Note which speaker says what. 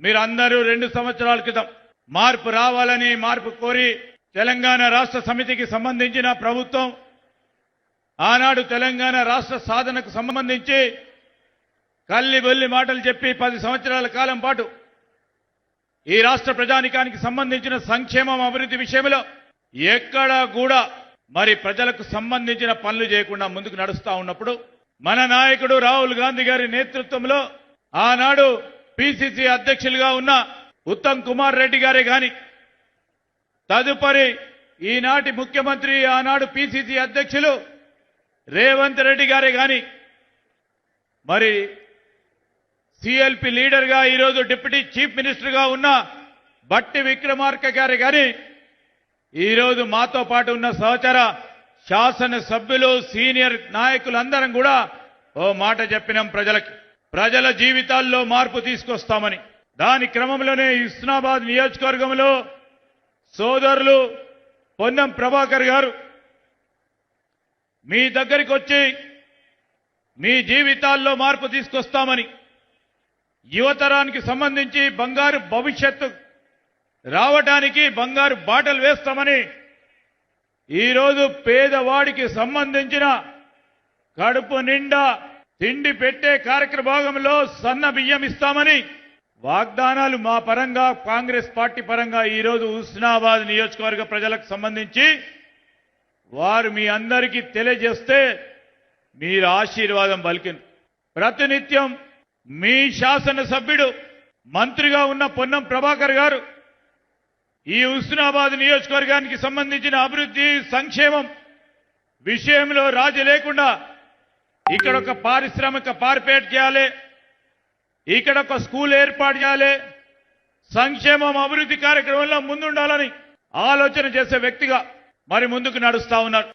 Speaker 1: మీరందరూ రెండు సంవత్సరాల క్రితం మార్పు రావాలని మార్పు కోరి తెలంగాణ రాష్ట్ర సమితికి సంబంధించిన ప్రభుత్వం ఆనాడు తెలంగాణ రాష్ట్ర సాధనకు సంబంధించి కల్లి బొల్లి మాటలు చెప్పి పది సంవత్సరాల కాలం పాటు ఈ రాష్ట్ర ప్రజానికానికి సంబంధించిన సంక్షేమం అభివృద్ధి విషయంలో ఎక్కడా కూడా మరి ప్రజలకు సంబంధించిన పనులు చేయకుండా ముందుకు నడుస్తా ఉన్నప్పుడు మన నాయకుడు రాహుల్ గాంధీ గారి నేతృత్వంలో ఆనాడు పిసిసి అధ్యక్షులుగా ఉన్న ఉత్తమ్ కుమార్ రెడ్డి గారే గాని తదుపరి ఈనాటి ముఖ్యమంత్రి ఆనాడు పిసిసి అధ్యక్షులు రేవంత్ రెడ్డి గారే గాని మరి సిఎల్పి లీడర్గా ఈరోజు డిప్యూటీ చీఫ్ మినిస్టర్గా ఉన్న బట్టి విక్రమార్క గారు కానీ ఈరోజు మాతో పాటు ఉన్న సహచర శాసన సభ్యులు సీనియర్ నాయకులందరం కూడా ఓ మాట చెప్పినాం ప్రజలకి. ప్రజల జీవితాల్లో మార్పు తీసుకొస్తామని. దాని క్రమంలోనే ఇస్నాబాద్ నియోజకవర్గంలో సోదరులు పొన్నం ప్రభాకర్ గారు మీ దగ్గరికి వచ్చి మీ జీవితాల్లో మార్పు తీసుకొస్తామని యువతరానికి సంబంధించి బంగారు భవిష్యత్తు రావటానికి బంగారు బాటలు వేస్తామని ఈరోజు పేదవాడికి సంబంధించిన కడుపు నిండా తిండి పెట్టే కార్యక్రమంలో సన్న బియ్యం ఇస్తామని వాగ్దానాలు మా పరంగా కాంగ్రెస్ పార్టీ పరంగా ఈరోజు హుస్నాబాద్ నియోజకవర్గ ప్రజలకు సంబంధించి వారు మీ అందరికీ తెలియజేస్తే మీరు ఆశీర్వాదం పలికింది. ప్రతినిత్యం మీ శాసనసభ్యుడు మంత్రిగా ఉన్న పొన్నం ప్రభాకర్ గారు ఈ హుస్నాబాద్ నియోజకవర్గానికి సంబంధించిన అభివృద్ధి సంక్షేమం విషయంలో రాజీ లేకుండా ఇక్కడ ఒక పారిశ్రామిక పార్పేట్ చేయాలి. ఇక్కడ ఒక స్కూల్ ఏర్పాటు చేయాలి. సంక్షేమం అభివృద్ధి కార్యక్రమంలో ముందుండాలని ఆలోచన చేసే వ్యక్తిగా మరి ముందుకు నడుస్తా ఉన్నారు